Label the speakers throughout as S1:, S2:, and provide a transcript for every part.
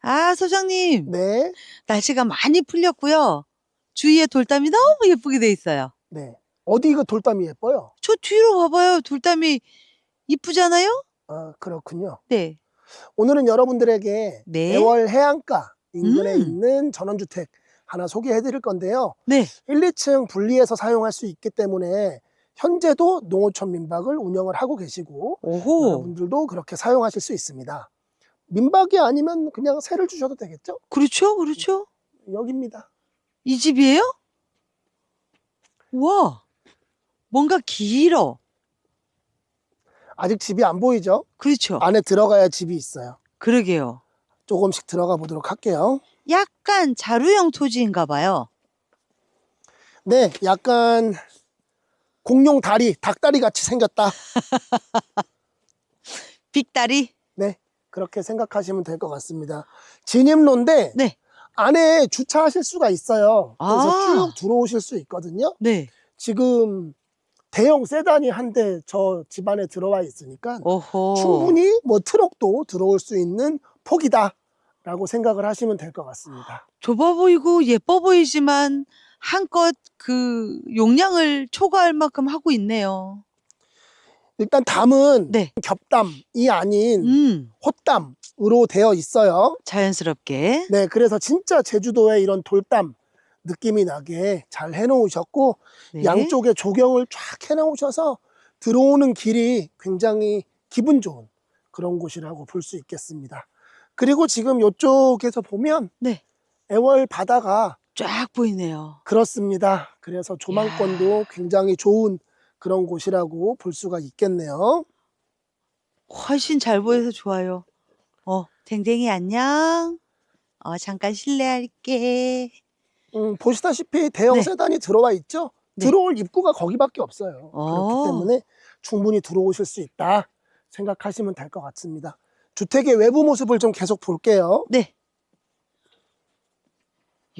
S1: 아, 소장님.
S2: 네,
S1: 날씨가 많이 풀렸고요. 주위에 돌담이 너무 예쁘게 돼 있어요.
S2: 네. 어디 그 돌담이 예뻐요?
S1: 저 뒤로 봐봐요. 돌담이 이쁘잖아요?
S2: 아, 그렇군요.
S1: 네.
S2: 오늘은 여러분들에게
S1: 네.
S2: 애월 해안가 인근에
S1: 음.
S2: 있는 전원주택 하나 소개해 드릴 건데요.
S1: 네.
S2: 1, 2층 분리해서 사용할 수 있기 때문에 현재도 농어촌 민박을 운영을 하고 계시고
S1: 오호.
S2: 여러분들도 그렇게 사용하실 수 있습니다. 민박이 아니면 그냥 새를 주셔도 되겠죠?
S1: 그렇죠. 그렇죠.
S2: 여기입니다.
S1: 이 집이에요? 와. 뭔가 길어.
S2: 아직 집이 안 보이죠?
S1: 그렇죠.
S2: 안에 들어가야 집이 있어요.
S1: 그러게요.
S2: 조금씩 들어가 보도록 할게요.
S1: 약간 자루형 토지인가 봐요.
S2: 네, 약간 공룡 다리, 닭다리 같이 생겼다.
S1: 빅다리?
S2: 네, 그렇게 생각하시면 될 것 같습니다. 진입로인데
S1: 네.
S2: 안에 주차하실 수가 있어요. 그래서
S1: 아.
S2: 쭉 들어오실 수 있거든요.
S1: 네.
S2: 지금 대형 세단이 한 대 저 집안에 들어와 있으니까
S1: 오호.
S2: 충분히 뭐 트럭도 들어올 수 있는 폭이다라고 생각을 하시면 될 것 같습니다.
S1: 좁아 보이고 예뻐 보이지만 한껏 그 용량을 초과할 만큼 하고 있네요.
S2: 일단 담은
S1: 네.
S2: 겹담이 아닌
S1: 음,
S2: 헛담으로 되어 있어요.
S1: 자연스럽게.
S2: 네, 그래서 진짜 제주도의 이런 돌담 느낌이 나게 잘 해놓으셨고
S1: 네.
S2: 양쪽에 조경을 쫙 해놓으셔서 들어오는 길이 굉장히 기분 좋은 그런 곳이라고 볼 수 있겠습니다. 그리고 지금 이쪽에서 보면
S1: 네.
S2: 애월 바다가
S1: 쫙 보이네요.
S2: 그렇습니다. 그래서 조망권도 굉장히 좋은 그런 곳이라고 볼 수가 있겠네요.
S1: 훨씬 잘 보여서 좋아요. 어, 댕댕이 안녕. 어, 잠깐 실례할게.
S2: 음, 보시다시피 대형
S1: 네.
S2: 세단이 들어와 있죠.
S1: 네.
S2: 들어올 입구가 거기밖에 없어요.
S1: 어.
S2: 그렇기 때문에 충분히 들어오실 수 있다 생각하시면 될 것 같습니다. 주택의 외부 모습을 좀 계속 볼게요.
S1: 네.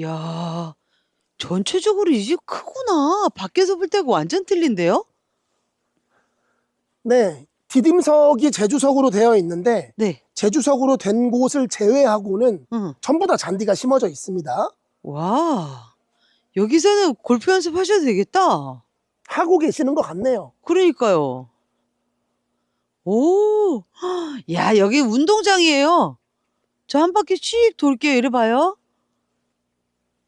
S1: 야, 전체적으로 이 집 크구나. 밖에서 볼 때가 완전 틀린데요?
S2: 네, 디딤석이 제주석으로 되어 있는데
S1: 네.
S2: 제주석으로 된 곳을 제외하고는
S1: 응.
S2: 전부 다 잔디가 심어져 있습니다.
S1: 와, 여기서는 골프 연습하셔도 되겠다.
S2: 하고 계시는 것 같네요.
S1: 그러니까요. 오, 야, 여기 운동장이에요. 저 한 바퀴 씩 돌게요. 이래 봐요.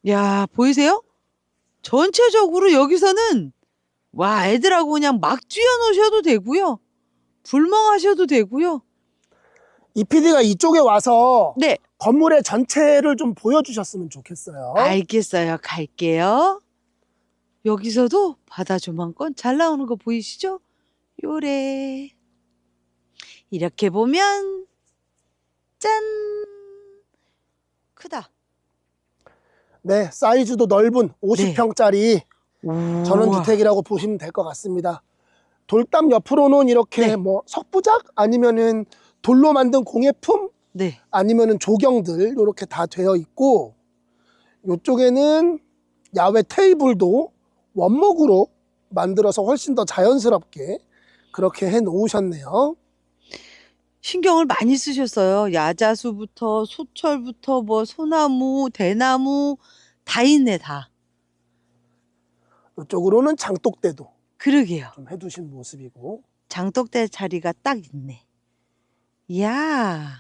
S1: 야, 보이세요? 전체적으로 여기서는, 와, 애들하고 그냥 막 뛰어노셔도 되고요. 불멍하셔도 되고요.
S2: 이 PD가 이쪽에 와서
S1: 네,
S2: 건물의 전체를 좀 보여주셨으면 좋겠어요.
S1: 알겠어요. 갈게요. 여기서도 바다 조망권 잘 나오는 거 보이시죠? 요래. 이렇게 보면 짠! 크다.
S2: 네, 사이즈도 넓은 50평짜리
S1: 우와.
S2: 전원주택이라고 보시면 될 것 같습니다. 돌담 옆으로는 이렇게
S1: 네.
S2: 뭐 석부작 아니면은 돌로 만든 공예품
S1: 네.
S2: 아니면은 조경들 이렇게 다 되어 있고 이쪽에는 야외 테이블도 원목으로 만들어서 훨씬 더 자연스럽게 그렇게 해 놓으셨네요.
S1: 신경을 많이 쓰셨어요. 야자수부터 소철부터 뭐 소나무, 대나무 다 있네 다.
S2: 이쪽으로는 장독대도
S1: 그러게요.
S2: 좀 해두신 모습이고
S1: 장독대 자리가 딱 있네. 이야,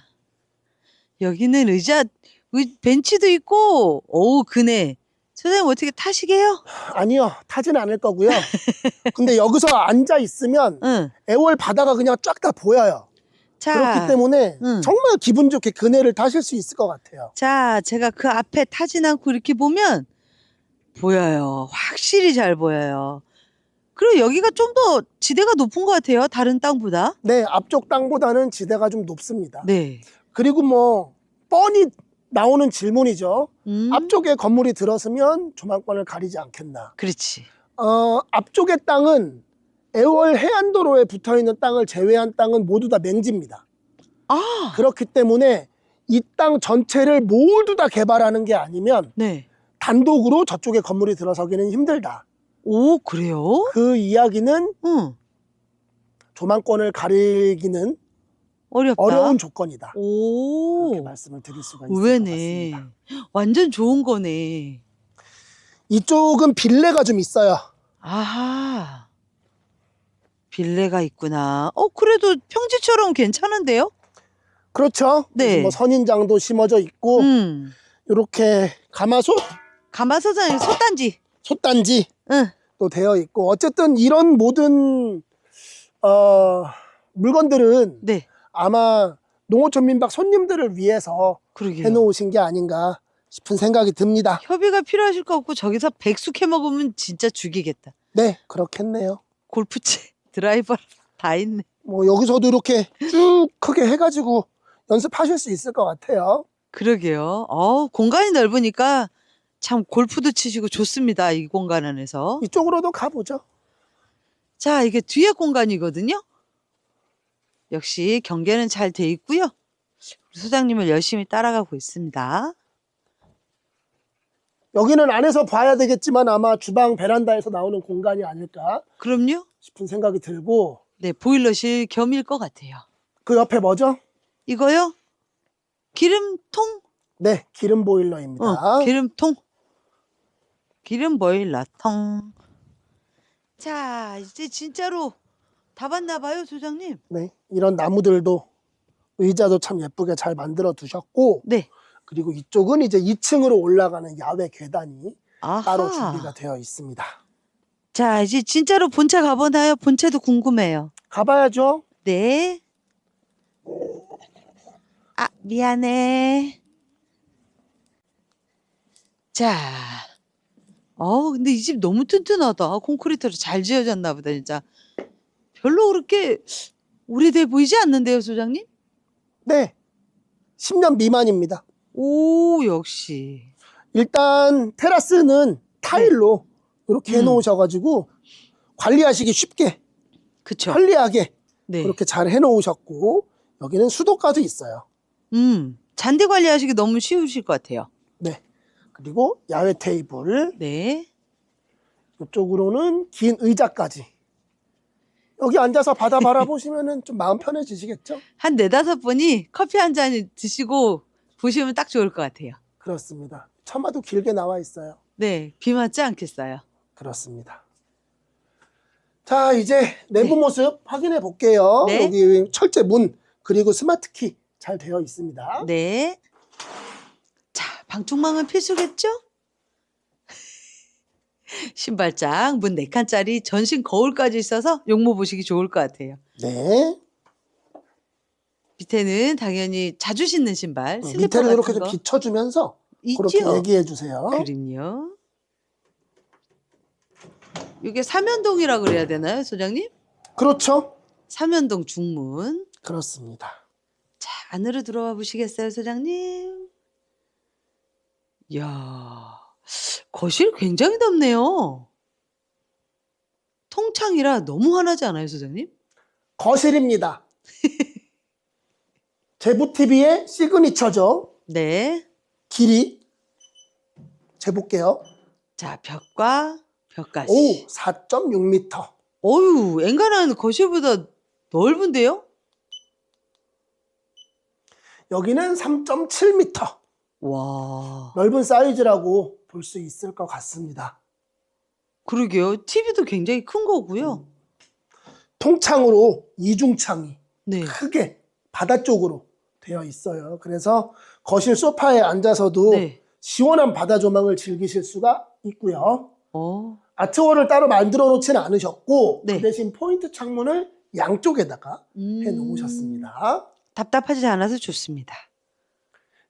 S1: 여기는 의자, 의- 벤치도 있고, 오, 그네. 선생님 어떻게 타시게요?
S2: 아니요 타진 않을 거고요. 근데 여기서 앉아 있으면
S1: 응.
S2: 애월 바다가 그냥 쫙 다 보여요.
S1: 자,
S2: 그렇기 때문에
S1: 응.
S2: 정말 기분 좋게 그네를 타실 수 있을 것 같아요.
S1: 자, 제가 그 앞에 타진 않고 이렇게 보면 보여요. 확실히 잘 보여요. 그리고 여기가 좀 더 지대가 높은 것 같아요. 다른 땅보다.
S2: 네, 앞쪽 땅보다는 지대가 좀 높습니다.
S1: 네.
S2: 그리고 뭐 뻔히 나오는 질문이죠.
S1: 음,
S2: 앞쪽에 건물이 들어서면 조망권을 가리지 않겠나.
S1: 그렇지.
S2: 어, 앞쪽의 땅은 애월 해안도로에 붙어 있는 땅을 제외한 땅은 모두 다 맹지입니다.
S1: 아,
S2: 그렇기 때문에 이 땅 전체를 모두 다 개발하는 게 아니면
S1: 네.
S2: 단독으로 저쪽에 건물이 들어서기는 힘들다.
S1: 오, 그래요?
S2: 그 이야기는
S1: 응.
S2: 조망권을 가리기는
S1: 어렵다.
S2: 어려운 조건이다.
S1: 오,
S2: 이렇게 말씀을 드릴 수가 있을 것
S1: 의외네.
S2: 같습니다.
S1: 완전 좋은 거네.
S2: 이쪽은 빌레가 좀 있어요.
S1: 아하. 빌레가 있구나. 어, 그래도 평지처럼 괜찮은데요?
S2: 그렇죠.
S1: 네.
S2: 뭐 선인장도 심어져 있고
S1: 음.
S2: 이렇게 가마솥,
S1: 가마솥은 솥단지.
S2: 솥단지
S1: 응.
S2: 또 되어 있고 어쨌든 이런 모든 어, 물건들은
S1: 네.
S2: 아마 농어촌 민박 손님들을 위해서
S1: 그러게요.
S2: 해놓으신 게 아닌가 싶은 생각이 듭니다.
S1: 협의가 필요하실 것 같고 저기서 백숙 해 먹으면 진짜 죽이겠다.
S2: 네, 그렇겠네요.
S1: 골프채, 드라이버 다 있네.
S2: 뭐 여기서도 이렇게 쭉 크게 해가지고 연습하실 수 있을 것 같아요.
S1: 그러게요. 어, 공간이 넓으니까 참 골프도 치시고 좋습니다. 이 공간 안에서.
S2: 이쪽으로도 가보죠.
S1: 자, 이게 뒤에 공간이거든요. 역시 경계는 잘 돼 있고요. 우리 소장님을 열심히 따라가고 있습니다.
S2: 여기는 안에서 봐야 되겠지만 아마 주방 베란다에서 나오는 공간이 아닐까
S1: 그럼요.
S2: 싶은 생각이 들고
S1: 네, 보일러실 겸일 것 같아요.
S2: 그 옆에 뭐죠?
S1: 이거요? 기름통?
S2: 네, 기름 보일러입니다.
S1: 어, 기름통. 기름 보일러통. 자, 이제 진짜로 다 봤나 봐요, 소장님.
S2: 네, 이런 나무들도 의자도 참 예쁘게 잘 만들어 두셨고
S1: 네.
S2: 그리고 이쪽은 이제 2층으로 올라가는 야외 계단이
S1: 아하.
S2: 따로 준비가 되어 있습니다.
S1: 자, 이제 진짜로 본체 가보나요? 본체도 궁금해요.
S2: 가봐야죠.
S1: 네. 아, 미안해. 자. 어, 근데 이 집 너무 튼튼하다. 콘크리트로 잘 지어졌나 보다, 진짜. 별로 그렇게 오래돼 보이지 않는데요, 소장님?
S2: 네, 10년 미만입니다.
S1: 오, 역시.
S2: 일단 테라스는 타일로 이렇게
S1: 음.
S2: 해놓으셔가지고 관리하시기 쉽게
S1: 그쵸.
S2: 편리하게
S1: 네.
S2: 그렇게 잘 해놓으셨고 여기는 수도가도 있어요.
S1: 음, 잔디 관리하시기 너무 쉬우실 것 같아요.
S2: 네. 그리고 야외 테이블
S1: 네.
S2: 이쪽으로는 긴 의자까지. 여기 앉아서 바다 바라보시면은 좀 마음 편해지시겠죠?
S1: 한 네다섯 분이 커피 한 잔 드시고 보시면 딱 좋을 것 같아요.
S2: 그렇습니다. 처마도 길게 나와 있어요.
S1: 네, 비 맞지 않겠어요.
S2: 그렇습니다. 자, 이제 내부 모습 확인해 볼게요.
S1: 네.
S2: 여기 철제 문 그리고 스마트 키 잘 되어 있습니다.
S1: 네. 자, 방충망은 필수겠죠? 신발장, 문 4칸짜리 전신 거울까지 있어서 용모 보시기 좋을 것 같아요.
S2: 네.
S1: 밑에는 당연히 자주 신는 신발, 슬리퍼
S2: 어, 밑에를
S1: 같은
S2: 이렇게
S1: 거
S2: 좀 비춰주면서 그렇게
S1: 있죠?
S2: 얘기해 주세요.
S1: 그림요. 이게 삼연동이라 그래야 되나요, 소장님?
S2: 그렇죠.
S1: 삼연동 중문.
S2: 그렇습니다.
S1: 자, 안으로 들어와 보시겠어요, 소장님? 이야, 거실 굉장히 넓네요. 통창이라 너무 환하지 않아요, 소장님?
S2: 거실입니다. 제부 TV의 시그니처죠.
S1: 네.
S2: 길이 재볼게요.
S1: 자, 벽과 벽까지.
S2: 오, 4.6m.
S1: 어유, 엔간한 거실보다 넓은데요?
S2: 여기는 3.7m.
S1: 와,
S2: 넓은 사이즈라고 볼 수 있을 것 같습니다.
S1: 그러게요. TV도 굉장히 큰 거고요.
S2: 통창으로 이중창이
S1: 네.
S2: 크게 바다 쪽으로 되어 있어요. 그래서 거실 소파에 앉아서도
S1: 네.
S2: 시원한 바다 조망을 즐기실 수가 있고요.
S1: 어,
S2: 아트월을 따로 만들어 놓지는 않으셨고
S1: 네.
S2: 그 대신 포인트 창문을 양쪽에다가
S1: 음,
S2: 해 놓으셨습니다.
S1: 답답하지 않아서 좋습니다.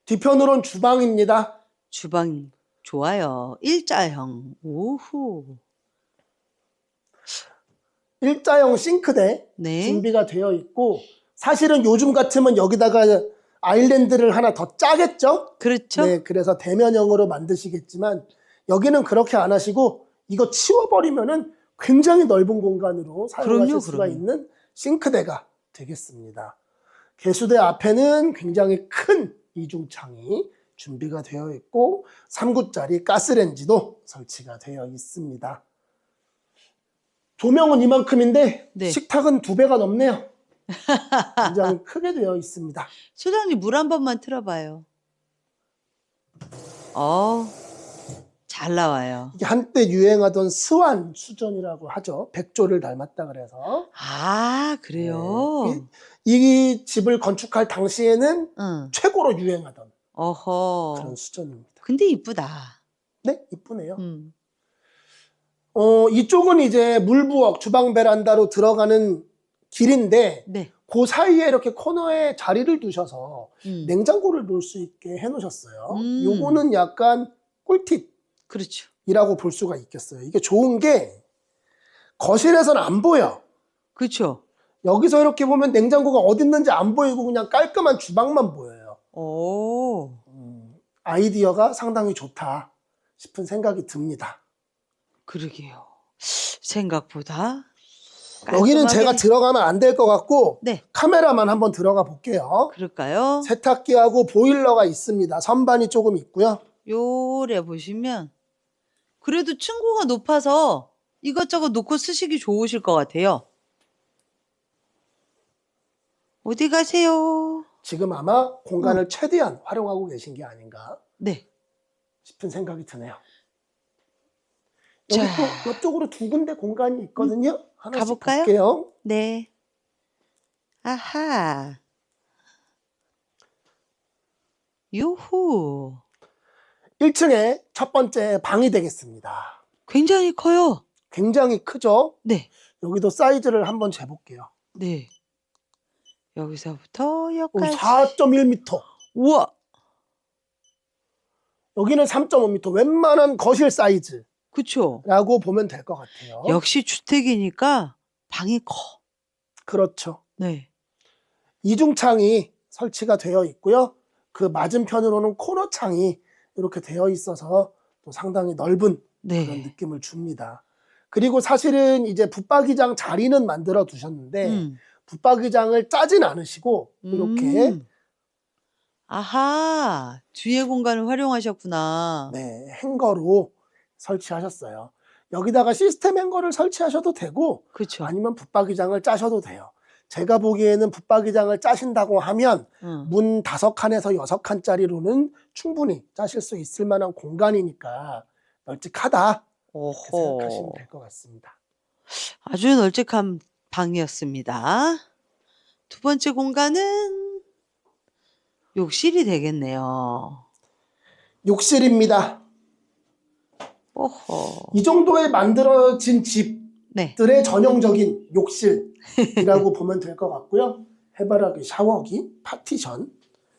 S2: 뒤편으로는 주방입니다.
S1: 주방 좋아요. 일자형. 오후.
S2: 일자형 싱크대
S1: 네.
S2: 준비가 되어 있고 사실은 요즘 같으면 여기다가 아일랜드를 하나 더 짜겠죠?
S1: 그렇죠?
S2: 네, 그래서 대면형으로 만드시겠지만 여기는 그렇게 안 하시고 이거 치워버리면은 굉장히 넓은 공간으로 사용하실
S1: 그럼요,
S2: 수가
S1: 그럼요.
S2: 있는 싱크대가 되겠습니다. 개수대 앞에는 굉장히 큰 이중창이 준비가 되어 있고 3구짜리 가스렌지도 설치가 되어 있습니다. 조명은 이만큼인데
S1: 네.
S2: 식탁은 두 배가 넘네요. 굉장히 크게 되어 있습니다.
S1: 소장님 물 한 번만 틀어봐요. 어, 잘 나와요.
S2: 이게 한때 유행하던 스완 수전이라고 하죠. 백조를 닮았다 그래서
S1: 아, 그래요?
S2: 네. 이 집을 건축할 당시에는
S1: 응.
S2: 최고로 유행하던
S1: 어허.
S2: 그런 수전입니다.
S1: 근데 이쁘다.
S2: 네, 이쁘네요.
S1: 음.
S2: 어, 이쪽은 이제 물부엌, 주방 베란다로 들어가는 길인데
S1: 네.
S2: 그 사이에 이렇게 코너에 자리를 두셔서
S1: 음.
S2: 냉장고를 놓을 수 있게 해놓으셨어요.
S1: 음.
S2: 요거는 약간 꿀팁 이라고
S1: 그렇죠.
S2: 볼 수가 있겠어요. 이게 좋은 게 거실에서는 안 보여.
S1: 그렇죠.
S2: 여기서 이렇게 보면 냉장고가 어디 있는지 안 보이고 그냥 깔끔한 주방만 보여요.
S1: 오.
S2: 음, 아이디어가 상당히 좋다 싶은 생각이 듭니다.
S1: 그러게요. 생각보다.
S2: 여기는
S1: 깔끔하게-
S2: 제가 들어가면 안 될 것 같고
S1: 네.
S2: 카메라만 한번 들어가 볼게요.
S1: 그럴까요?
S2: 세탁기하고 보일러가 있습니다. 선반이 조금 있고요.
S1: 요래 보시면 그래도 층고가 높아서 이것저것 놓고 쓰시기 좋으실 것 같아요. 어디 가세요?
S2: 지금 아마 공간을 최대한 활용하고 계신 게 아닌가
S1: 네.
S2: 싶은 생각이 드네요.
S1: 자.
S2: 여기 또 옆쪽으로 두 군데 공간이 있거든요. 하나씩
S1: 가볼까요?
S2: 볼게요.
S1: 네. 아하. 유후.
S2: 1층에 첫 번째 방이 되겠습니다.
S1: 굉장히 커요.
S2: 굉장히 크죠?
S1: 네.
S2: 여기도 사이즈를 한번 재볼게요.
S1: 네. 여기서부터
S2: 여기
S1: 여기까지.
S2: 4.1m.
S1: 우와.
S2: 여기는 3.5m. 웬만한 거실 사이즈라고
S1: 그쵸.
S2: 보면 될 것 같아요.
S1: 역시 주택이니까 방이 커.
S2: 그렇죠.
S1: 네.
S2: 이중창이 설치가 되어 있고요. 그 맞은편으로는 코너 창이 이렇게 되어 있어서 또 상당히 넓은 그런
S1: 네.
S2: 느낌을 줍니다. 그리고 사실은 이제 붙박이장 자리는 만들어 두셨는데
S1: 음.
S2: 붙박이장을 짜진 않으시고 이렇게
S1: 음. 아하. 뒤에 공간을 활용하셨구나.
S2: 네, 행거로 설치하셨어요. 여기다가 시스템 행거를 설치하셔도 되고
S1: 그쵸.
S2: 아니면 붙박이장을 짜셔도 돼요. 제가 보기에는 붙박이장을 짜신다고 하면
S1: 응.
S2: 문 다섯 칸에서 여섯 칸짜리로는 충분히 짜실 수 있을 만한 공간이니까 널찍하다 이렇게 생각하시면
S1: 오호.
S2: 될것 같습니다.
S1: 아주 널찍한 방이었습니다. 두 번째 공간은 욕실이 되겠네요.
S2: 욕실입니다.
S1: 오호.
S2: 이 정도에 만들어진 집 들의
S1: 네.
S2: 전형적인 욕실이라고 보면 될 것 같고요. 해바라기 샤워기, 파티션,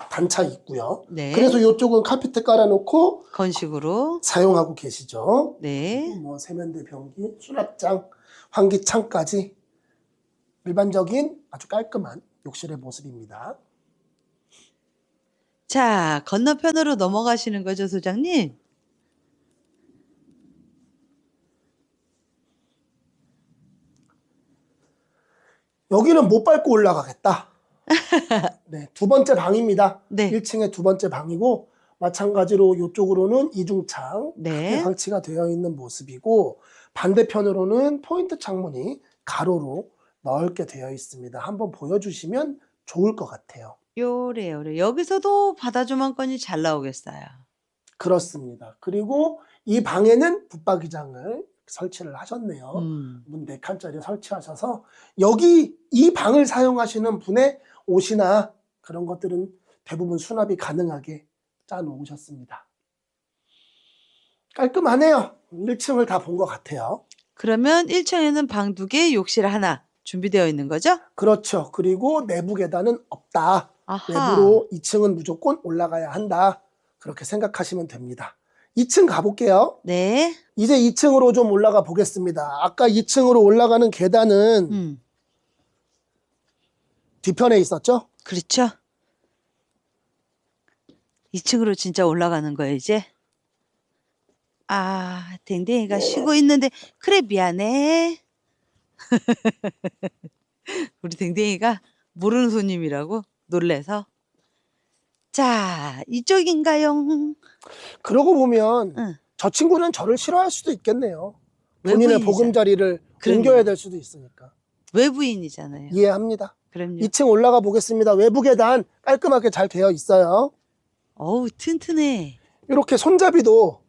S2: 단차 있고요.
S1: 네.
S2: 그래서 이쪽은 카페트 깔아놓고
S1: 건식으로.
S2: 사용하고 계시죠.
S1: 네.
S2: 뭐 세면대 변기, 수납장, 환기창까지 일반적인 아주 깔끔한 욕실의 모습입니다.
S1: 자, 건너편으로 넘어가시는 거죠, 소장님?
S2: 여기는 못 밟고 올라가겠다. 네, 두 번째 방입니다.
S1: 네.
S2: 1층의 두 번째 방이고 마찬가지로 이쪽으로는 이중창
S1: 네.
S2: 설치가 되어 있는 모습이고 반대편으로는 포인트 창문이 가로로 넓게 되어 있습니다. 한번 보여주시면 좋을 것 같아요.
S1: 요래, 요래. 여기서도 바다 조망권이 잘 나오겠어요.
S2: 그렇습니다. 그리고 이 방에는 붙박이장을 설치를 하셨네요.
S1: 음.
S2: 문 4칸짜리 설치하셔서 여기 이 방을 사용하시는 분의 옷이나 그런 것들은 대부분 수납이 가능하게 짜 놓으셨습니다. 깔끔하네요. 1층을 다 본 것 같아요.
S1: 그러면 1층에는 방 두 개, 욕실 하나 준비되어 있는 거죠?
S2: 그렇죠. 그리고 내부 계단은 없다.
S1: 아하.
S2: 내부로 2층은 무조건 올라가야 한다. 그렇게 생각하시면 됩니다. 2층 가볼게요.
S1: 네.
S2: 이제 2층으로 좀 올라가 보겠습니다. 아까 2층으로 올라가는 계단은
S1: 음.
S2: 뒤편에 있었죠?
S1: 그렇죠. 2층으로 진짜 올라가는 거예요, 이제. 아, 댕댕이가 쉬고 있는데, 그래, 미안해. 우리 댕댕이가 모르는 손님이라고 놀래서. 자, 이쪽인가요?
S2: 그러고 보면
S1: 응.
S2: 저 친구는 저를 싫어할 수도 있겠네요. 본인의
S1: 외부인이잖아.
S2: 보금자리를
S1: 그러니까.
S2: 옮겨야 될 수도 있으니까.
S1: 외부인이잖아요.
S2: 이해합니다.
S1: 그럼요.
S2: 2층 올라가 보겠습니다. 외부 계단 깔끔하게 잘 되어 있어요.
S1: 어우, 튼튼해.
S2: 이렇게 손잡이도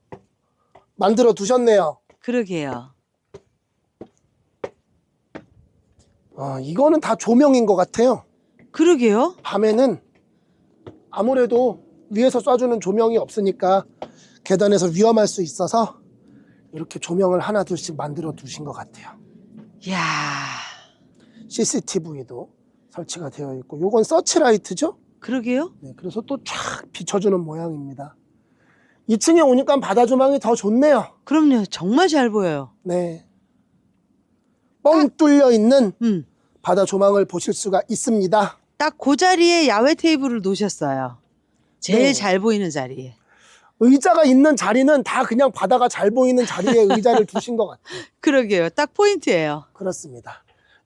S2: 만들어 두셨네요.
S1: 그러게요.
S2: 아, 이거는 다 조명인 것 같아요.
S1: 그러게요.
S2: 밤에는 아무래도 위에서 쏴주는 조명이 없으니까 계단에서 위험할 수 있어서 이렇게 조명을 하나 둘씩 만들어 두신 것 같아요.
S1: 야
S2: CCTV도 설치가 되어 있고 요건 서치라이트죠?
S1: 그러게요.
S2: 네, 그래서 또 쫙 비춰주는 모양입니다. 2층에 오니까 바다 조망이 더 좋네요.
S1: 그럼요. 정말 잘 보여요.
S2: 네. 뻥 뚫려 있는
S1: 음.
S2: 바다 조망을 보실 수가 있습니다.
S1: 딱 그 자리에 야외 테이블을 놓으셨어요. 제일
S2: 네.
S1: 잘 보이는 자리에.
S2: 의자가 있는 자리는 다 그냥 바다가 잘 보이는 자리에 의자를 두신 것 같아요.
S1: 그러게요. 딱 포인트예요.
S2: 그렇습니다.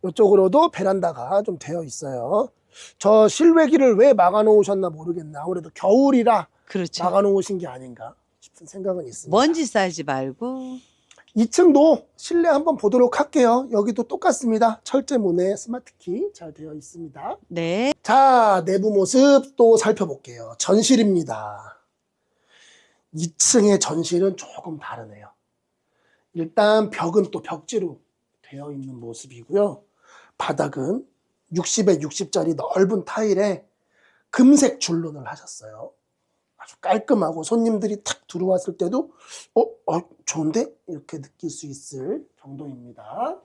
S2: 이쪽으로도 베란다가 좀 되어 있어요. 저 실외기를 왜 막아 놓으셨나 모르겠네. 아무래도 겨울이라
S1: 그렇죠.
S2: 막아 놓으신 게 아닌가 싶은 생각은 있습니다.
S1: 먼지 쌓이지 말고.
S2: 2층도 실내 한번 보도록 할게요. 여기도 똑같습니다. 철제 문에 스마트키 잘 되어 있습니다.
S1: 네.
S2: 자, 내부 모습 또 살펴볼게요. 전실입니다. 2층의 전실은 조금 다르네요. 일단 벽은 또 벽지로 되어 있는 모습이고요. 바닥은 60에 60짜리 넓은 타일에 금색 줄눈을 하셨어요. 아주 깔끔하고 손님들이 탁 들어왔을 때도 어, 어 좋은데 이렇게 느낄 수 있을 정도입니다.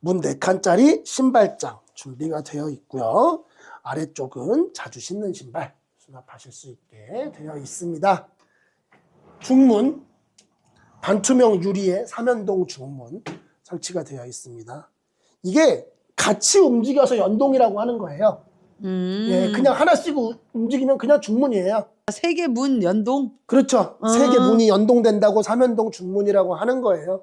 S2: 문 4칸짜리 신발장 준비가 되어 있고요. 아래쪽은 자주 신는 신발 수납하실 수 있게 되어 있습니다. 중문 반투명 유리의 삼연동 중문 설치가 되어 있습니다. 이게 같이 움직여서 연동이라고 하는 거예요.
S1: 음.
S2: 예, 그냥 하나씩 우- 움직이면 그냥 중문이에요.
S1: 세개 문 연동.
S2: 그렇죠.
S1: 아.
S2: 세 개 문이 연동된다고 삼연동 중문이라고 하는 거예요.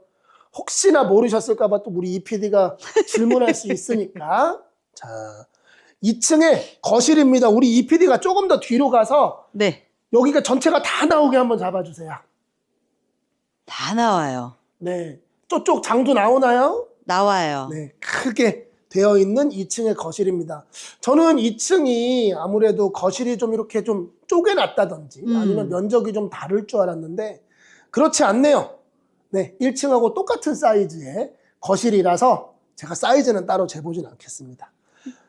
S2: 혹시나 모르셨을까봐 또 우리 이 PD가 질문할 수 있으니까. 자, 2층에 거실입니다. 우리 이 PD가 조금 더 뒤로 가서
S1: 네.
S2: 여기가 전체가 다 나오게 한번 잡아주세요.
S1: 다 나와요.
S2: 네. 저쪽 장도 나오나요?
S1: 나와요.
S2: 네, 크게 되어 있는 2층의 거실입니다. 저는 2층이 아무래도 거실이 좀 이렇게 좀 쪼개놨다든지
S1: 음.
S2: 아니면 면적이 좀 다를 줄 알았는데 그렇지 않네요. 네, 1층하고 똑같은 사이즈의 거실이라서 제가 사이즈는 따로 재보진 않겠습니다.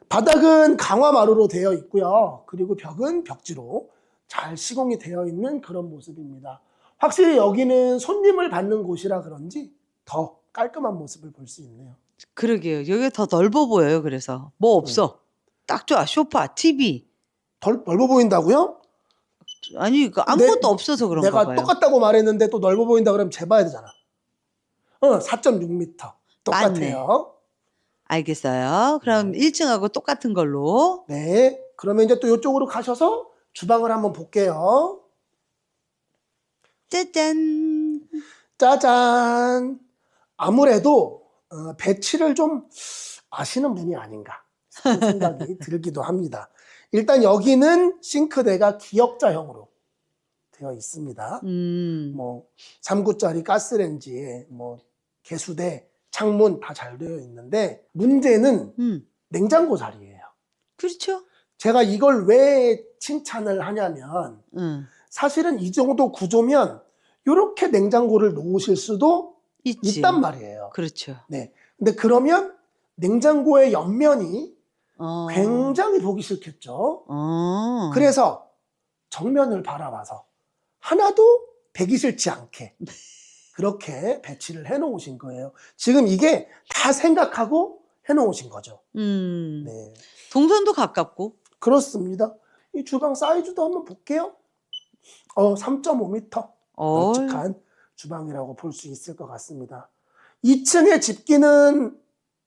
S2: 바닥은 강화마루로 되어 있고요. 그리고 벽은 벽지로 잘 시공이 되어 있는 그런 모습입니다. 확실히 여기는 손님을 받는 곳이라 그런지 더 깔끔한 모습을 볼 수 있네요.
S1: 그러게요. 여기가 더 넓어 보여요. 그래서 뭐 없어. 딱 좋아. 소파, TV.
S2: 덜 넓어 보인다고요?
S1: 아니 그 아무것도 없어서 그런가
S2: 내가
S1: 봐요.
S2: 똑같다고 말했는데 또 넓어 보인다 그러면 재봐야 되잖아. 어, 4.6m. 똑같아요.
S1: 알겠어요. 그럼
S2: 네.
S1: 1층하고 똑같은 걸로.
S2: 네. 그러면 이제 또 이쪽으로 가셔서 주방을 한번 볼게요.
S1: 짜잔.
S2: 짜잔. 아무래도 어, 배치를 좀 아시는 분이 아닌가 생각이 들기도 합니다. 일단 여기는 싱크대가 기역자형으로 되어 있습니다.
S1: 음.
S2: 뭐 3구짜리 가스레인지에 뭐 개수대, 창문 다 잘 되어 있는데 문제는
S1: 음.
S2: 냉장고 자리예요.
S1: 그렇죠.
S2: 제가 이걸 왜 칭찬을 하냐면
S1: 음.
S2: 사실은 이 정도 구조면 이렇게 냉장고를 놓으실 수도
S1: 있지.
S2: 있단 말이에요.
S1: 그렇죠.
S2: 네. 근데 그러면 냉장고의 옆면이
S1: 어.
S2: 굉장히 보기 싫겠죠.
S1: 어.
S2: 그래서 정면을 바라봐서 하나도 배기 싫지 않게 그렇게 배치를 해 놓으신 거예요. 지금 이게 다 생각하고 해 놓으신 거죠.
S1: 음.
S2: 네.
S1: 동선도 가깝고.
S2: 그렇습니다. 이 주방 사이즈도 한번 볼게요. 어, 3.5m.
S1: 어.
S2: 널찍한 주방이라고 볼 수 있을 것 같습니다. 2층에 집기는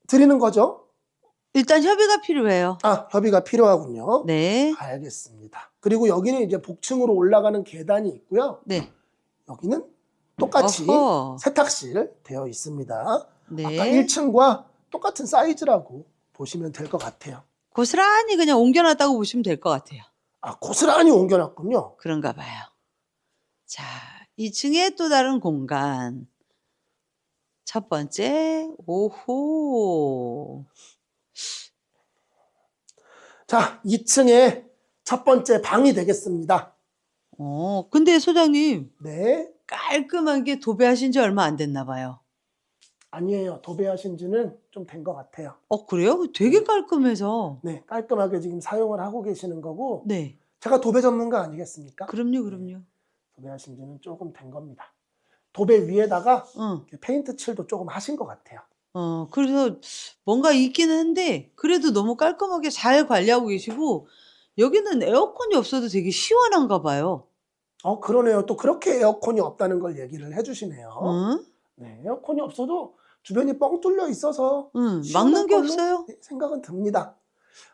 S2: 드리는 거죠?
S1: 일단 협의가 필요해요.
S2: 아, 협의가 필요하군요.
S1: 네.
S2: 알겠습니다. 그리고 여기는 이제 복층으로 올라가는 계단이 있고요.
S1: 네.
S2: 여기는 똑같이
S1: 어허.
S2: 세탁실 되어 있습니다.
S1: 네.
S2: 아까 1층과 똑같은 사이즈라고 보시면 될 것 같아요.
S1: 고스란히 그냥 옮겨놨다고 보시면 될 것 같아요.
S2: 아, 고스란히 옮겨놨군요.
S1: 그런가 봐요. 자, 2층에 또 다른 공간. 첫 번째, 오호.
S2: 자, 2층에 첫 번째 방이 되겠습니다.
S1: 어, 근데 소장님,
S2: 네.
S1: 깔끔하게 도배하신 지 얼마 안 됐나 봐요.
S2: 아니에요. 도배하신 지는 좀 된 것 같아요.
S1: 어, 그래요? 되게 깔끔해서.
S2: 네. 깔끔하게 지금 사용을 하고 계시는 거고,
S1: 네.
S2: 제가 도배 전문가 아니겠습니까?
S1: 그럼요, 그럼요.
S2: 도배하신 지는 조금 된 겁니다. 도배 위에다가
S1: 어,
S2: 페인트 칠도 조금 하신 것 같아요.
S1: 어, 그래서 뭔가 있기는 한데, 그래도 너무 깔끔하게 잘 관리하고 계시고, 여기는 에어컨이 없어도 되게 시원한가 봐요.
S2: 어, 그러네요. 또 그렇게 에어컨이 없다는 걸 얘기를 해주시네요.
S1: 응?
S2: 네, 에어컨이 없어도 주변이 뻥 뚫려 있어서
S1: 응,
S2: 시원한
S1: 막는 게 없어요.
S2: 네, 생각은 듭니다.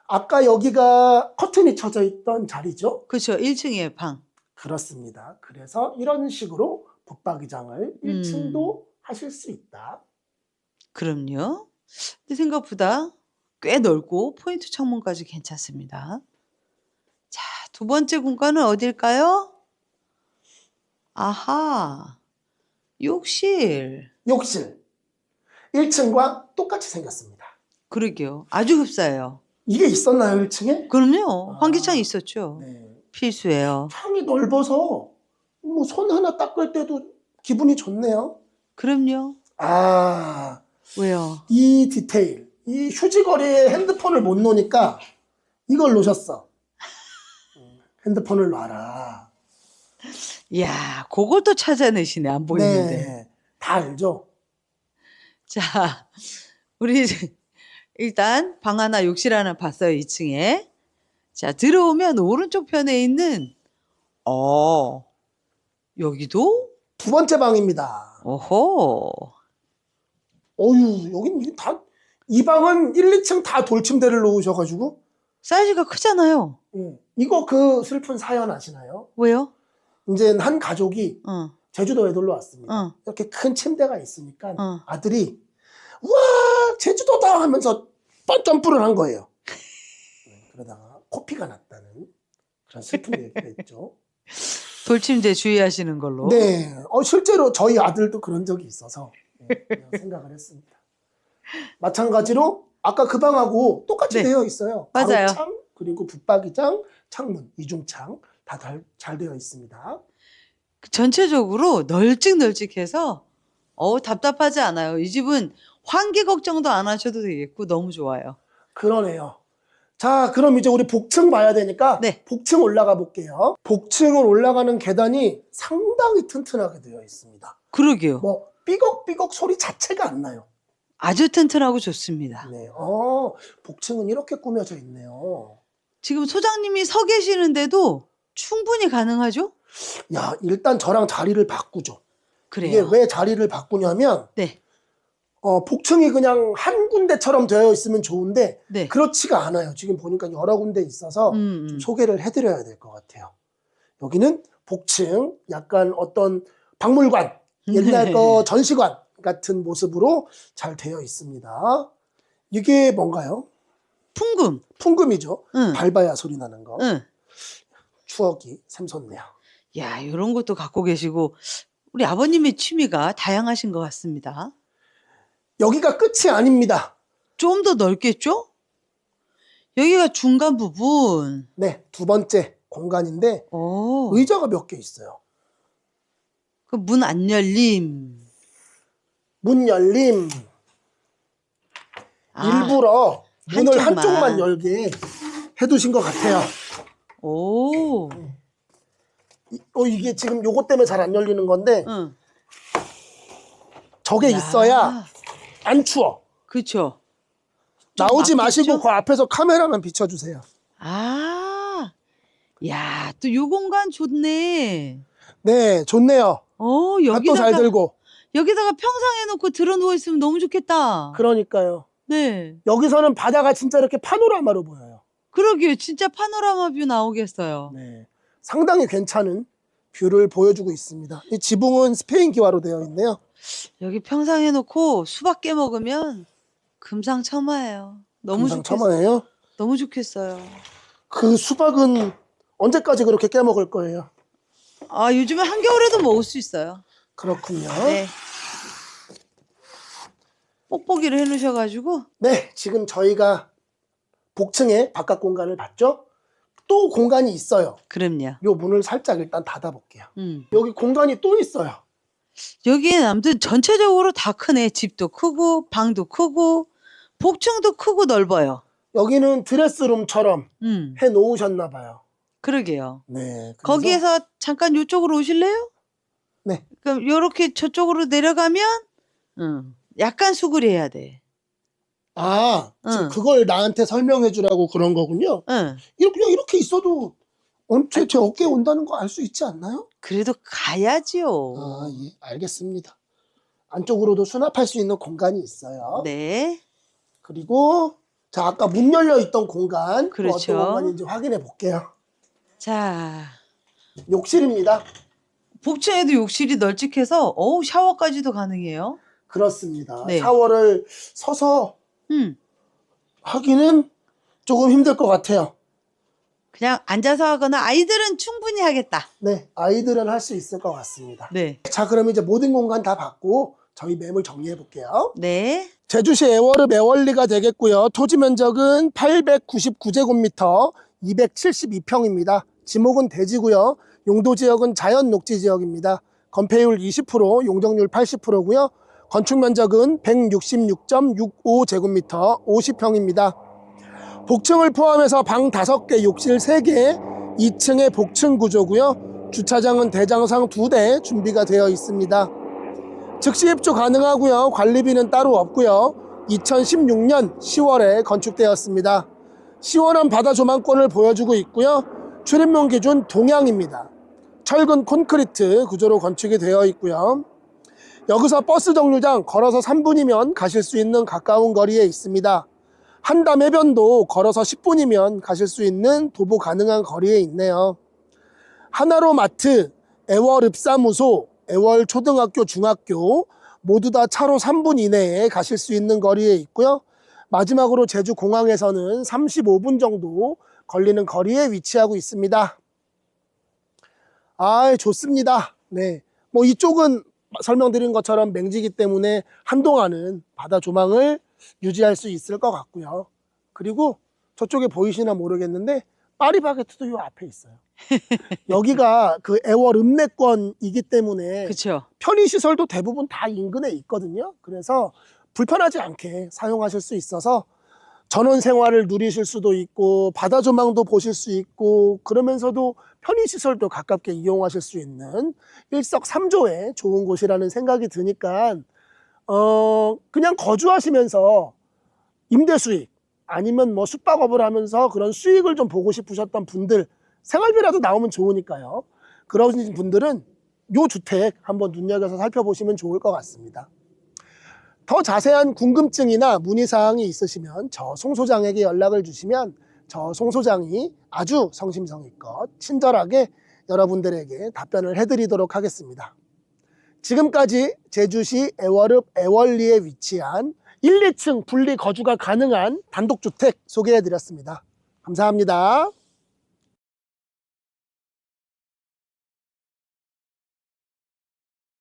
S2: 아까 여기가 커튼이 쳐져 있던 자리죠?
S1: 그렇죠. 1층에 방.
S2: 그렇습니다. 그래서 이런 식으로 붙박이장을 1층도 하실 수 있다.
S1: 그럼요. 근데 생각보다 꽤 넓고 포인트 창문까지 괜찮습니다. 자, 두 번째 공간은 어딜까요? 아하, 욕실.
S2: 욕실. 1층과 똑같이 생겼습니다.
S1: 그러게요. 아주 흡사해요.
S2: 이게 있었나요, 1층에?
S1: 그럼요.
S2: 아.
S1: 환기창 있었죠.
S2: 네.
S1: 필수예요.
S2: 창이 넓어서 뭐 손 하나 닦을 때도 기분이 좋네요.
S1: 그럼요.
S2: 아,
S1: 왜요?
S2: 이 디테일. 이 휴지거리에 핸드폰을 못 놓으니까 이걸 놓으셨어. 음, 핸드폰을 놔라.
S1: 이야, 그걸 또 찾아내시네. 안 보이는데.
S2: 네. 다 알죠?
S1: 자, 우리 이제 일단 방 하나, 욕실 하나 봤어요. 2층에. 자, 들어오면 오른쪽 편에 있는 어, 여기도
S2: 두 번째 방입니다.
S1: 오호.
S2: 어유, 여긴 다, 이 방은 1, 2층 다 돌침대를 놓으셔가지고,
S1: 사이즈가 크잖아요.
S2: 음, 이거 그 슬픈 사연 아시나요?
S1: 왜요?
S2: 이제 한 가족이
S1: 어,
S2: 제주도에 놀러 왔습니다.
S1: 어,
S2: 이렇게 큰 침대가 있으니까
S1: 어.
S2: 아들이 우와 제주도다 하면서 뻔점프를 한 거예요. 네, 그러다가 코피가 났다는 그런 슬픈 얘기가 있죠.
S1: 돌침대 주의하시는 걸로.
S2: 네, 어, 실제로 저희 아들도 그런 적이 있어서 네, 생각을 했습니다. 마찬가지로 아까 그 방하고 똑같이
S1: 네.
S2: 되어 있어요.
S1: 맞아요.
S2: 가로창 그리고 붙박이장, 창문, 이중창 다 잘 되어 있습니다.
S1: 전체적으로 널찍널찍해서 어우 답답하지 않아요. 이 집은 환기 걱정도 안 하셔도 되겠고 너무 좋아요.
S2: 그러네요. 자, 그럼 이제 우리 복층 봐야 되니까
S1: 네.
S2: 복층 올라가 볼게요. 복층을 올라가는 계단이 상당히 튼튼하게 되어 있습니다.
S1: 그러게요.
S2: 뭐 삐걱삐걱 소리 자체가 안 나요.
S1: 아주 튼튼하고 좋습니다.
S2: 네. 어, 복층은 이렇게 꾸며져 있네요.
S1: 지금 소장님이 서 계시는데도 충분히 가능하죠?
S2: 야, 일단 저랑 자리를 바꾸죠.
S1: 그래요.
S2: 이게 왜 자리를 바꾸냐면
S1: 네,
S2: 어, 복층이 그냥 한 군데처럼 되어 있으면 좋은데
S1: 네.
S2: 그렇지가 않아요. 지금 보니까 여러 군데 있어서
S1: 음,
S2: 좀
S1: 음.
S2: 소개를 해드려야 될 것 같아요. 여기는 복층, 약간 어떤 박물관, 옛날
S1: 네.
S2: 거 전시관 같은 모습으로 잘 되어 있습니다. 이게 뭔가요?
S1: 풍금.
S2: 풍금이죠.
S1: 응,
S2: 밟아야 소리 나는 거.
S1: 응.
S2: 추억이 샘솟네요.
S1: 야, 이런 것도 갖고 계시고 우리 아버님의 취미가 다양하신 것 같습니다.
S2: 여기가 끝이 아닙니다.
S1: 좀 더 넓겠죠? 여기가 중간 부분.
S2: 네, 두 번째 공간인데
S1: 오,
S2: 의자가 몇 개 있어요.
S1: 그 문 안 열림.
S2: 문 열림.
S1: 아,
S2: 일부러 문을
S1: 한쪽만.
S2: 한쪽만 열게 해두신 것 같아요.
S1: 오,
S2: 이- 어, 이게 지금 요것 때문에 잘 안 열리는 건데
S1: 응.
S2: 저게
S1: 야,
S2: 있어야 안 추워.
S1: 좀
S2: 나오지 마시고? 그 앞에서 카메라만 비춰주세요.
S1: 아, 야, 또 요 공간 좋네.
S2: 네, 좋네요.
S1: 어,
S2: 밭도 잘
S1: 여기다가,
S2: 들고.
S1: 여기다가 평상 해놓고 들어 누워 있으면 너무 좋겠다.
S2: 그러니까요.
S1: 네.
S2: 여기서는 바다가 진짜 이렇게 파노라마로 보여요.
S1: 그러게요. 진짜 파노라마 뷰 나오겠어요.
S2: 네, 상당히 괜찮은 뷰를 보여주고 있습니다. 이 지붕은 스페인 기와로 되어 있네요.
S1: 여기 평상 해놓고 수박 깨 먹으면 금상첨화예요. 너무 좋겠어요.
S2: 금상첨화예요.
S1: 너무 좋겠어요.
S2: 그 수박은 언제까지 그렇게 깨 먹을 거예요?
S1: 아, 요즘에 한겨울에도 먹을 수 있어요.
S2: 그렇군요.
S1: 네. 뽁뽁이를 해놓으셔가지고,
S2: 네, 지금 저희가 복층에 바깥 공간을 봤죠? 또 공간이 있어요.
S1: 그럼요.
S2: 요 문을 살짝 일단 닫아볼게요.
S1: 음.
S2: 여기 공간이 또 있어요.
S1: 여기는 아무튼 전체적으로 다 크네. 집도 크고 방도 크고 복층도 크고 넓어요.
S2: 여기는 드레스룸처럼
S1: 음.
S2: 해 놓으셨나 봐요.
S1: 그러게요.
S2: 네. 그래서-
S1: 거기에서 잠깐 이쪽으로 오실래요?
S2: 네.
S1: 그럼 요렇게 저쪽으로 내려가면 음, 약간 수그려야 돼.
S2: 아, 지금
S1: 응.
S2: 그걸 나한테 설명해 주라고 그런 거군요.
S1: 응.
S2: 이렇게 그냥 이렇게 있어도 어, 제, 제 어깨에 온다는 거 알 수 있지 않나요?
S1: 그래도 가야지요.
S2: 아, 예, 알겠습니다. 안쪽으로도 수납할 수 있는 공간이 있어요.
S1: 네.
S2: 그리고 자 아까 문 열려 있던 공간 또
S1: 그렇죠.
S2: 어떤 공간인지 확인해 볼게요.
S1: 자,
S2: 욕실입니다.
S1: 복층에도 욕실이 널찍해서 어우 샤워까지도 가능해요.
S2: 그렇습니다.
S1: 네.
S2: 샤워를 서서
S1: 음.
S2: 하기는 조금 힘들 것 같아요.
S1: 그냥 앉아서 하거나 아이들은 충분히 하겠다.
S2: 네, 아이들은 할 수 있을 것 같습니다.
S1: 네.
S2: 자, 그럼 이제 모든 공간 다 봤고 저희 매물 정리해 볼게요.
S1: 네.
S2: 제주시 애월읍 애월리가 되겠고요. 토지 면적은 899제곱미터 272평입니다. 지목은 대지고요. 용도 지역은 자연 녹지 지역입니다. 건폐율 20%, 용적률 80%고요. 건축 면적은 166.65제곱미터 50평입니다. 복층을 포함해서 방 5개, 욕실 3개, 2층의 복층 구조고요. 주차장은 대장상 2대 준비가 되어 있습니다. 즉시 입주 가능하고요. 관리비는 따로 없고요. 2016년 10월에 건축되었습니다. 시원한 바다 조망권을 보여주고 있고요. 출입문 기준 동향입니다. 철근 콘크리트 구조로 건축이 되어 있고요. 여기서 버스 정류장 걸어서 3분이면 가실 수 있는 가까운 거리에 있습니다. 한담 해변도 걸어서 10분이면 가실 수 있는 도보 가능한 거리에 있네요. 하나로 마트, 애월 읍사무소, 애월 초등학교, 중학교 모두 다 차로 3분 이내에 가실 수 있는 거리에 있고요. 마지막으로 제주 공항에서는 35분 정도 걸리는 거리에 위치하고 있습니다. 아, 좋습니다. 네. 뭐 이쪽은 설명드린 것처럼 맹지기 때문에 한동안은 바다 조망을 유지할 수 있을 것 같고요. 그리고 저쪽에 보이시나 모르겠는데 파리바게트도 요 앞에 있어요. 여기가 그 애월 읍내권이기 때문에
S1: 그렇죠.
S2: 편의시설도 대부분 다 인근에 있거든요. 그래서 불편하지 않게 사용하실 수 있어서 전원 생활을 누리실 수도 있고 바다 조망도 보실 수 있고 그러면서도 편의시설도 가깝게 이용하실 수 있는 일석삼조의 좋은 곳이라는 생각이 드니까 어 그냥 거주하시면서 임대 수익 아니면 뭐 숙박업을 하면서 그런 수익을 좀 보고 싶으셨던 분들 생활비라도 나오면 좋으니까요. 그런 분들은 요 주택 한번 눈여겨서 살펴보시면 좋을 것 같습니다. 더 자세한 궁금증이나 문의사항이 있으시면 저 송 소장에게 연락을 주시면 저 송 소장이 아주 성심성의껏 친절하게 여러분들에게 답변을 해드리도록 하겠습니다. 지금까지 제주시 애월읍 애월리에 위치한 1, 2층 분리 거주가 가능한 단독주택 소개해드렸습니다. 감사합니다.